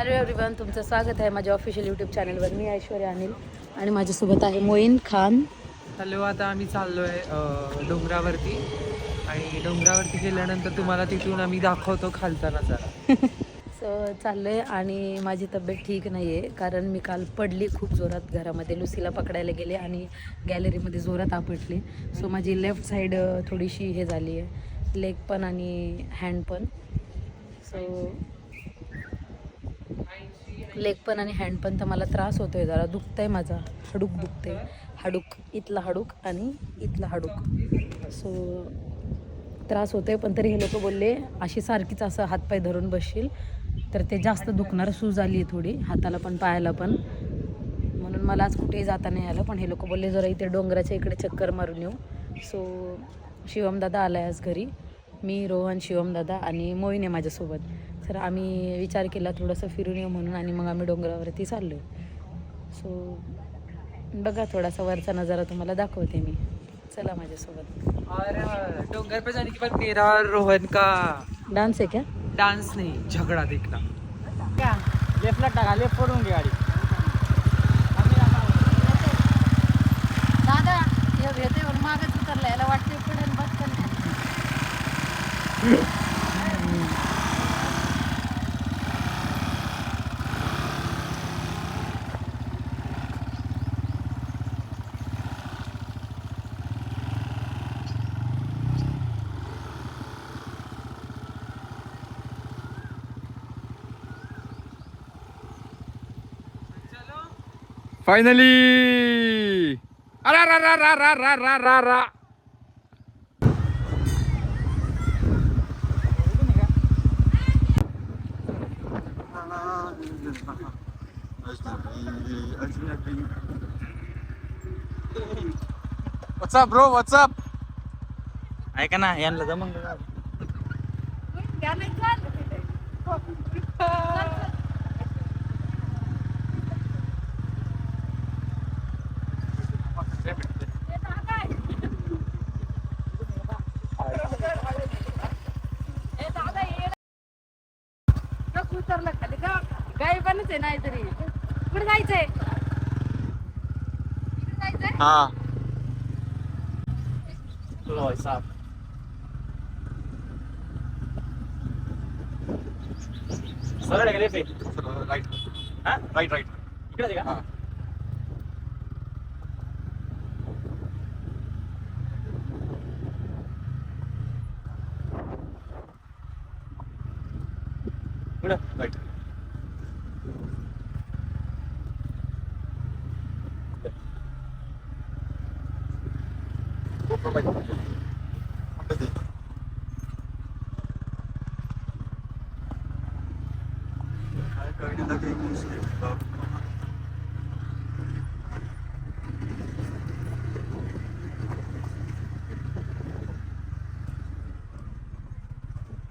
Hello everyone तुमचं स्वागत आहे माझ्या ऑफिशियल यूट्यूब चॅनलवर मी ऐश्वर्या अनिल आणि माझ्यासोबत आहे मोईन खान. हॅलो आता आम्ही चाललोय अ, डोंगरावरती. आणि डोंगरावरती गेल्यानंतर तुम्हाला तिथून आम्ही दाखवतो खालचा नजारा. सो चाललोय आणि माझी तब्येत ठीक नाही आहे कारण मी काल पडली खूप जोरात घरामध्ये. लुसीला पकडायला गेले आणि गॅलरीमध्ये जोरात आपटली. सो माझी लेफ्ट साईड थोडीशी हे झाली आहे लेग पण आणि हँड पण. सो लेग पण आणि हँड पण तर मला त्रास होतो आहे जरा. दुखतंय माझा. हाडूक दुखते हाडूक इथला हाडूक आणि इथला हाडूक. सो त्रास होतो आहे पण तरी हे लोक बोलले अशी सारखीच असं हातपाय धरून बसशील तर ते जास्त दुखणार सूज आली आहे थोडी हाताला पण पायाला पण. म्हणून मला आज कुठेही जाता नाही आलं पण हे लोक बोलले जरा इथे डोंगराच्या इकडे चक्कर मारून येऊ. सो शिवमदादा आला आहे आज घरी. मी रोहन शिवमदादा आणि मोईन आहे माझ्यासोबत. तर आम्ही विचार केला थोडंसं फिरून येऊ म्हणून आणि मग आम्ही डोंगरावरती चाललो सो बघा थोडासा वरचा नजारा तुम्हाला दाखवते मी. चला माझ्यासोबत. और डोंगर पे जाने के बाद मेरा और रोहन का डान्स आहे क्या? डांस नहीं झगड़ा देखना. लेफ्टला टाका लेफ्ट पडून घे गाडी. दादा हे भेटे मागच उतरला याला वाटते पुढे बस फायनली अरा रा रा रा रा रा रा रा रा व्हॉट्सअप ब्रो व्हॉट्सअप ऐका ना यांना जमंग जायचंय नाहीतरी कुठे जायचंय? हा. आहे का राईट हा? राईट राईट इकडे का? हा. राईट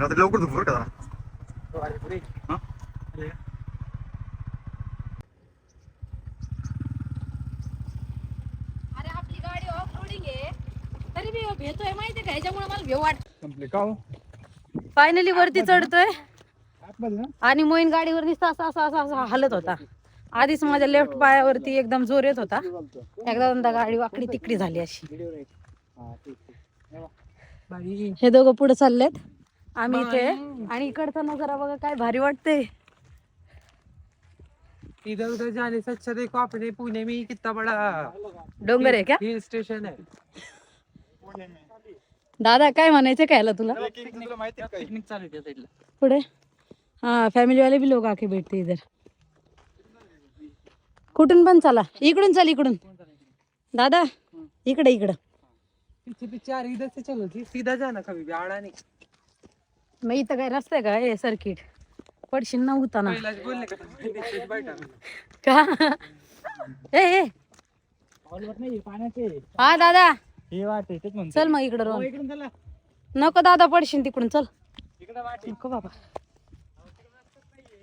रात्री लवकर झोप बरं का का? मला भेव संपले का हो? फायनली वरती चढतोय. आतमध्ये ना? आणि मोईन गाडीवर नुसता असा असा असा असा हलत होता. आधीच माझ्या लेफ्ट पायावरती एकदम जोर येत होता. एकदा दोनदा गाडी वाकडी तिकडी झाली अशी. बाई हे दोघं पुढे चाललेत. आम्ही इथे. आणि इकडचा नजारा बघा काय भारी वाटते इधर उधर जाने से अच्छा देखो अपने पुणे में ही कितना बड़ा डोंगर आहे क्या? हिल स्टेशन है. दादा काय म्हणायचं काय याला तुला? पिकनिक चालू आहे त्या साईडला पुढे? हाँ फॅमिली वाले भी लोग आके बैठते इधर. कुठून पण चला. इकडून चल इकडून. दादा इकडे इकडं. पीछे पीछे इधर से चलो जी. सीधा जाना कभी भी आड़ा नहीं. मग इथं काय रस्ता आहे का? हे सर्किट पडशील ना उताना. बोलले का तुम्ही? बैठा का? ए ए. हॉलवर नाही पाण्याचे हा दादा. हे वाटे तेच म्हणतो चल मग इकडं रोहन. इकडून चला. नको दादा पडशील तिकडून चल. इकडे वाटे नको बाबा.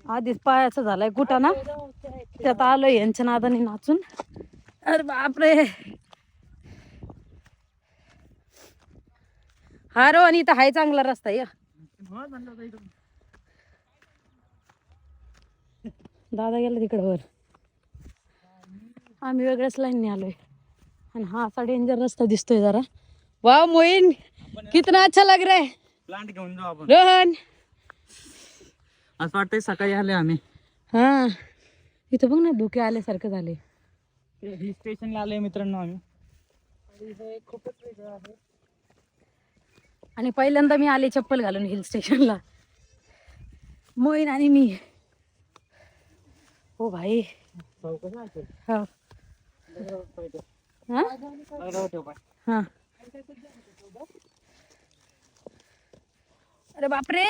आधीच पायाचं झालाय कुठं ना. त्यात आलोय यांच्या नादाने नाचून. अरे बापरे. हा रो आणि इथं हाय चांगला रस्ता या. म्हणलं होतं इकडून. दादा गेला तिकडं वर. आम्ही वेगळ्याच लाईनने आलोय. आणि हा असा डेंजर रस्ता दिसतोय जरा. वाव मोईन. कितना अच्छा लग रहा है. प्लांट घेऊन जाऊ आपण. रोहन. असं वाटतंय सकाळी आले आम्ही. हा. इथं बघ ना धुके आल्यासारखं झाले हिल स्टेशनला आलोय मित्रांनो आम्ही. आणि पहिल्यांदा मी आले चप्पल घालून हिल स्टेशनला मोईन आणि मी. हो भाई. हा. हा? अरे बापरे!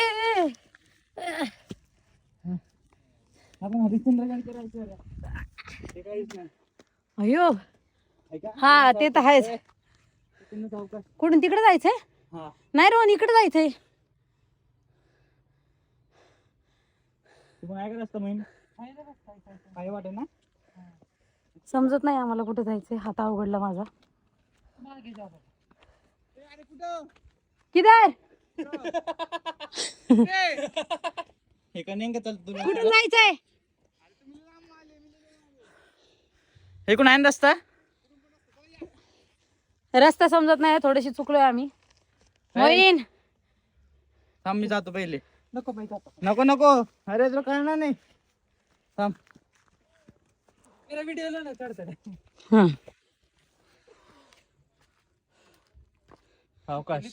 आपण अयो! हा ते तर आहेच. कुठून तिकडे जायचंय? नाही रोहन इकडे जायचंय. ऐकत काय वाटे ना? समजत नाही आम्हाला कुठे जायचंय. हात अवघडला माझा. किधर? हे का नेमकं चालत तुला? कुठून जायचंय? हे कोण आहे ना रस्ता? रस्ता समजत नाही थोडीशी चुकलोय आम्ही. मोईन! थांब मी जातो पहिले. नको नको नको. अरे तुला कळणार नाही. थांब. व्हिडिओ ना चढतं हा अवकाश.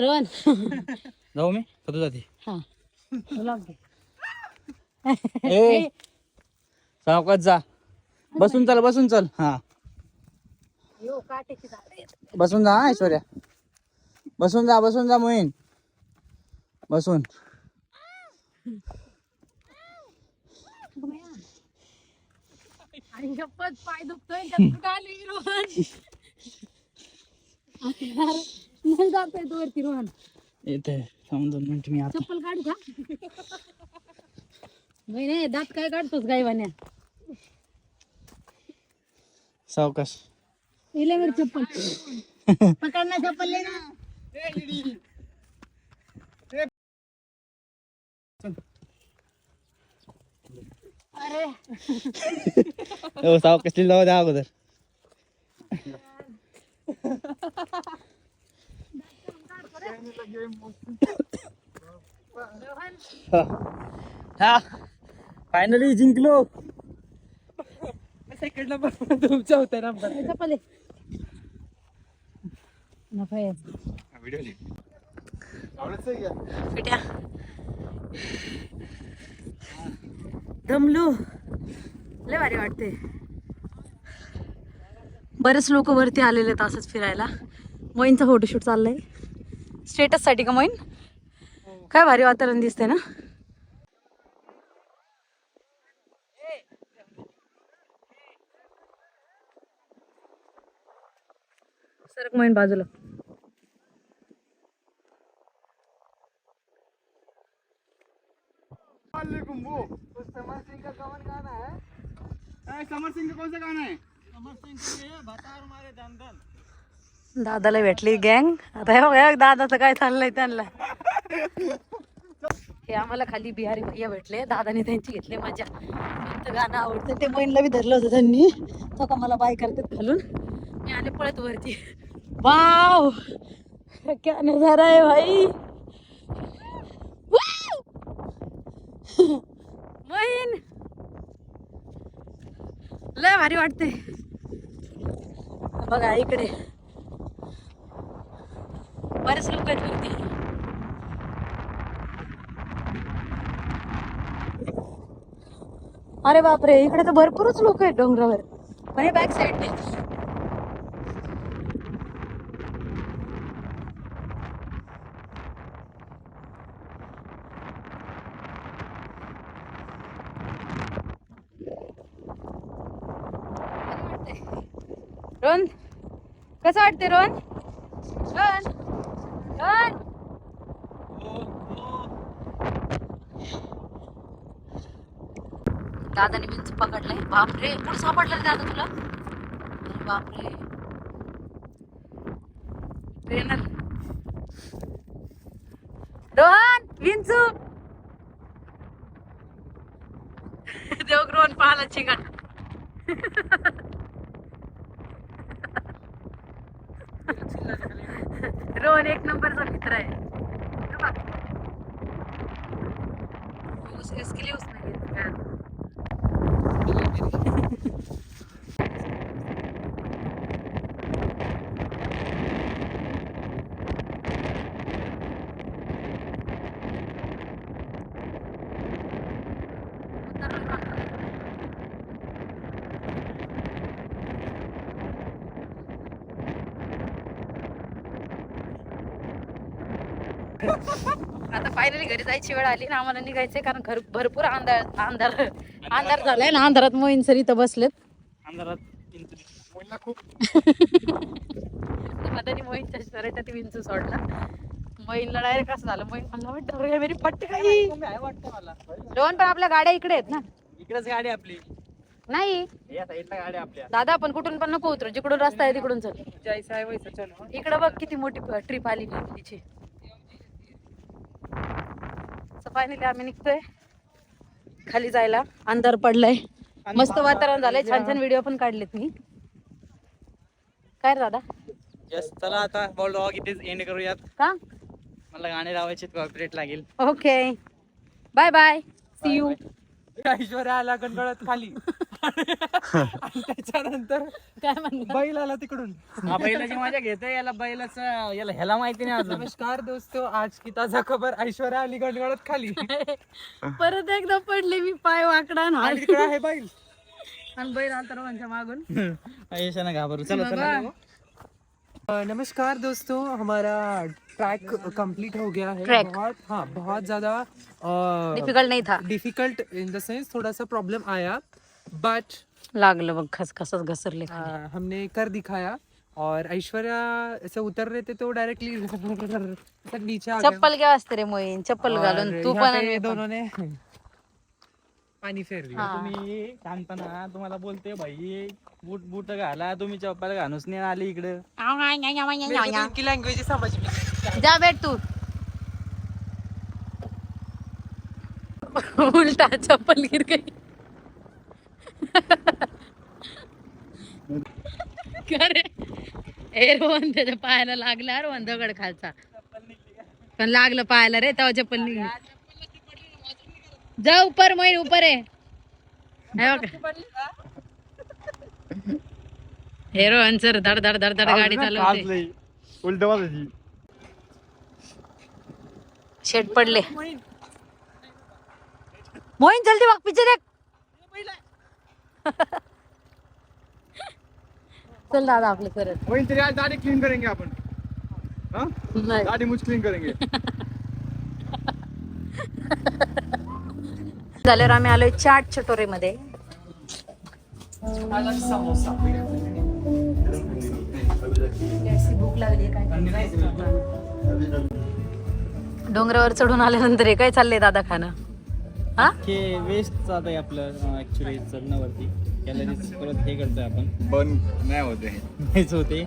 रोहन. जाऊ मी? कधी जाते? हा. ब्लॉग घे. ए सावकाश जा. बसून चल बसून चल. हा. यो, काटेची झाडं आहेत. बसून जा हा ऐश्वर्या. बसून जा बसून जा मोहीन. बसून. आणि शपथ पाय दुखतोय त्यात कुठं आली रोहन. यार, नाही जातोय तो वरती रोहन. येते थांब दोन मिनिट मी आता चप्पल काढू का? नाही नाही दात काय काढतोस गायवान्या? सावकाश. इले मेरी चप्पल. पकडना चप्पल लेना अरे. हो सावकाश जाऊ द्या अगोदर. हा. फायनली जिंकलो. सेकंड नंबर तुमचा होता नंबर हे. दमलो लय भारी वाटते. बरेच लोक वरती आलेले आहेत असंच फिरायला. मोईनचा फोटोशूट चाललाय. स्टेटससाठी का मोईन? काय भारी वातावरण दिसते ना? सरक मोईन बाजूला. समर सिंह का कौन सा गाना है? दादाला भेटली गँग। आता हे बघा दादाचं काय चाललंय त्यांना? हे आम्हाला खाली बिहारी भैया भेटले दादाने त्यांची घेतली मजा. कोणतं गाणं आवडतं ते मोईनला बी धरलं होतं त्यांनी. तो का मला बाय करतात घालून मी आले पळत वरती. वाव! क्या नजारा है भाई वाव! मोईन लय भारी वाटते. बघा इकडे. बरेच लोक आहेत वरती. अरे बापरे इकडे तर भरपूरच लोक आहेत डोंगरावर. पण हे बॅक साईड रोन कसं वाटते रोन रोन रोन दादाने बिंच पकडलाय बापरे कुठं सापडलं दादा तुला? अरे बापरे. ट्रेनर. रोहन विंचू. रोहन पाहाला चिकन रोहन एक नंबरचा मित्र आहे. हे इसके लिए उसने आता फायनली घरी जायची वेळ आली ना आम्हाला निघायचंय कारण घर भरपूर अंधार अंधार अंधार झालाय ना अंधारात मोहीन सर इथं बसलेत. अंधारात मोहीनच्या विंचू सोडला. मोहीनला डायरेक्ट कसं झालं मोहीन म्हणलं वाटतं "अरे, मेरी पट्टी काही वाटतं मला? दोन पण आपल्या गाड्या इकडे आहेत ना. इकडेच गाडी आपली. नाही. दादा आपण कुठून पण नको उतरू जिकडून रस्ता आहे तिकडून चल. जायचं चलो. इकडं बघ किती मोठी ट्रिप आली तिची. फायनली आम्ही निघतोय. खाली जायला. अंधार पडलाय. मस्त वातावरण झालंय. छान छान व्हिडिओ पण काढलेत मी. काय रे दादा? यस चला आता बॉल डॉग इथेच एंड करूयात. का? मला गाणे लावायचे कॉपरेट लागेल. Okay bye bye see you Aishwarya आला गणगळत खाली. आणि त्याच्यानंतर काय म्हणलं बैल आला तिकडून. हा बैलाची मजा घेतोय. याला बैलाच याला ह्याला माहिती नाही अजून. नमस्कार दोस्तो आज की ताजा खबर ऐश्वर्या आली गणगळत खाली. परत एकदा पडले मी पाय वाकडा आणि आणि तिकडे आहे बैल. आणि बैल अंतरवांच्या मागून. ऐशाना घाबरू. चला चला. अ, नमस्कार दोस्तों. हमारा ट्रैक कंप्लीट हो गया है. Trek. बहुत हाँ बहुत ज़्यादा डिफिकल्ट नाही था. डिफिकल्ट इन द सेंस थोड़ा सा प्रॉब्लम आया. बट लागलं बघ खस खसच घसरले हमने कर दिखाया. और ऐश्वर्या ऐसे उतर रहे थे तो डायरेक्टली नीचे आ गया चप्पल घ्या असते रे मोईन चप्पल घालून तू पण आणि मी पण. दोनों ने पानी फेर दिया हा. तुम्ही सांगताना तुम्हाला बोलते भाई बूट बूट घाला तुम्ही चप्पल घालूच नाही आली इकडे. तो इनकी लैंग्वेज समझ में नहीं जा बैठ तू. उलटा चप्पल गिर गई. करे. ए रोहन त्याच्या पायाला लागला रोहन दगड खालचा. पण लागलं पायाला रे तेव्हा चप्पल निघली. जा उपर मोईन उपर आहे हे रोहन सर धड धड धड धड गाडी चालवते उलट वाजायची शेट पडले. मोहीन जल्दी बघ पीछे देख चल दादा आपले करत वही तेरी आज दाढ़ी क्लीन करेंगे अपन हाँ? नाही. दाढ़ी मुझ क्लीन करेंगे. झाल्यावर आम्ही आलोय चाट चटोरे मध्ये भूक लागली काय डोंगरावर चढून आल्यानंतर हे काय चाललंय दादा खाणं? हा? हे वेस्ट जात आहे आपलं ऍक्च्युली चढण्यावरती कॅलरीज परत हे करतोय आपण. बंद नाही होते हेच होते